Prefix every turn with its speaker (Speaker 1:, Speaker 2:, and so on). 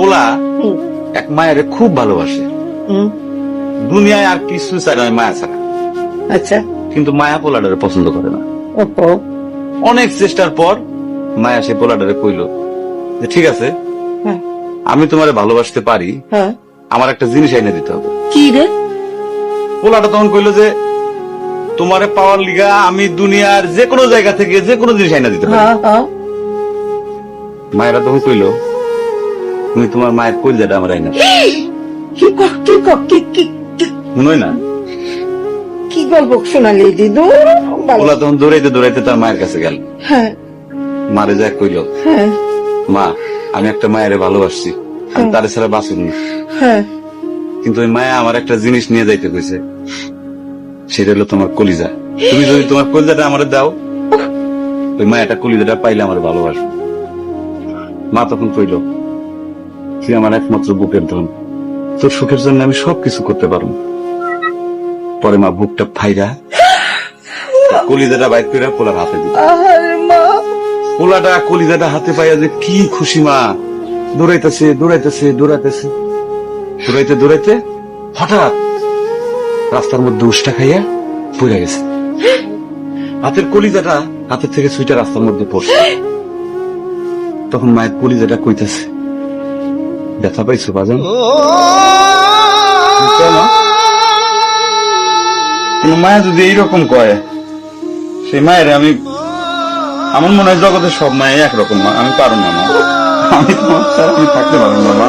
Speaker 1: পোলা এক মায়ের খুব ভালোবাসে। দুনিয়ায় আর কিছু চাই না মায়া ছাড়া।
Speaker 2: আচ্ছা।
Speaker 1: কিন্তু মায়া পোলাডারে পছন্দ করে না। অনেক চেষ্টার পর মায়া সে পোলাডারে কইল যে ঠিক আছে
Speaker 2: হ্যাঁ।
Speaker 1: আমি তোমারে ভালোবাসতে পারি
Speaker 2: হ্যাঁ।
Speaker 1: আমার একটা জিনিস এনে দিতে হবে।
Speaker 2: কি রে?
Speaker 1: পোলাটা তখন কইলো যে তোমারে পাওয়ার লিগা আমি দুনিয়ার যে কোনো জায়গা থেকে যে কোনো জিনিস এনে দিতে পারি।
Speaker 2: হ্যাঁ।
Speaker 1: মায়েরা তখন কইলো তুমি তোমার মায়ের কইলজাটা আমার আইনা।
Speaker 2: কি ক- কি ক- কি কি
Speaker 1: মনে না?
Speaker 2: কি গল্প শোনালি দিদু।
Speaker 1: পোলা তখন দৌড়াইতে দৌড়াইতে তার মায়ের কাছে গেল।
Speaker 2: হ্যাঁ।
Speaker 1: মারে যায় কইলো।
Speaker 2: হ্যাঁ।
Speaker 1: মা আমি একটা মায়ের ভালোবাসছি। আমি তার ছাড়া বাঁচুনি
Speaker 2: হ্যাঁ।
Speaker 1: কিন্তু ওই মায়া আমার একটা জিনিস নিয়ে যাইতে কইছে। সেটা হলো তোমার কলিজা। তুমি যদি তোমার কলিজাটা আমার দাও ওই মায়াটা কলিজাটা পাইলে আমার ভালোবাসবে। মা তখন কইল তুই আমার একমাত্র বুকের ধন। তোর সুখের জন্য আমি সবকিছু করতে পারব। পরে মা বুকটা ফাইরা কলিজাটা বাইর করে পোলার হাতে দিল। পোলাটা কলিজাটা হাতে পাইয়া যে কি খুশি মা। দৌড়াইতেছে দৌড়াইতেছে দৌড়াইতেছে। দৌড়াইতে দৌড়াইতে হঠাৎ রাস্তার মধ্যে উষ্টা খাইয়া পড়ে গেছে। হাতের কলিজাটা হাতের থেকে সুইটা রাস্তার মধ্যে পড়ছে। তখন মায়ের কলিজাটা কইতেছে ব্যথা পাইছো বাজান? বুঝছ না? কোনো মায়া যদি এইরকম কয় সেই মায়ের আমি আমার মনে হয় জগতের সব মায়ের একরকম আমি পারো না মা। আমি তোমার ছাড়া আমি থাকতে পারব না মা।